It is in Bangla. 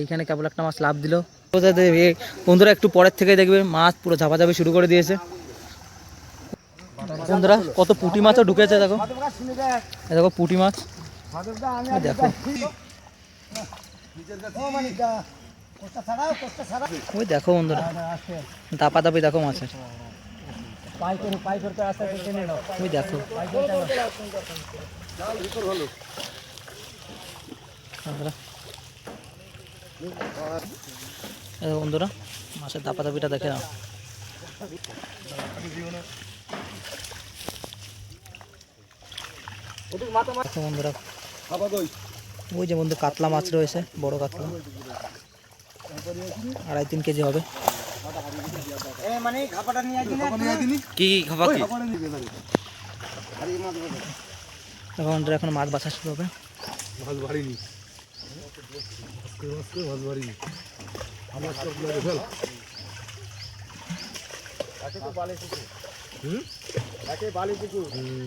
এইখানে কেবল একটা মাছ লাভ দিল। বন্ধুরা, একটু পরের থেকে দেখবে মাছ পুরো ঝাপাঝাপি শুরু করে দিয়েছে। বন্ধুরা, কত পুঁটি মাছও ঢুকেছে, দেখো। দেখো পুঁটি মাছ। দেখো। ওই দেখো বন্ধুরা দাপা দাপি দেখো মাছের। বন্ধুরা এই দেখো বন্ধুরা, মাছের দাপা দাপিটা দেখে নাও। বন্ধুরা, ওই যে বন্ধু, কাতলা মাছ রয়েছে, বড় কাতলা। আড়াই তিন কেজি হবে। কি খাবার কি? বন্ধুরা এখন মাছ বাছা শুরু হবে। মাছ আজকে মাছ বাড়িনি। আমার সব ফেল হুম।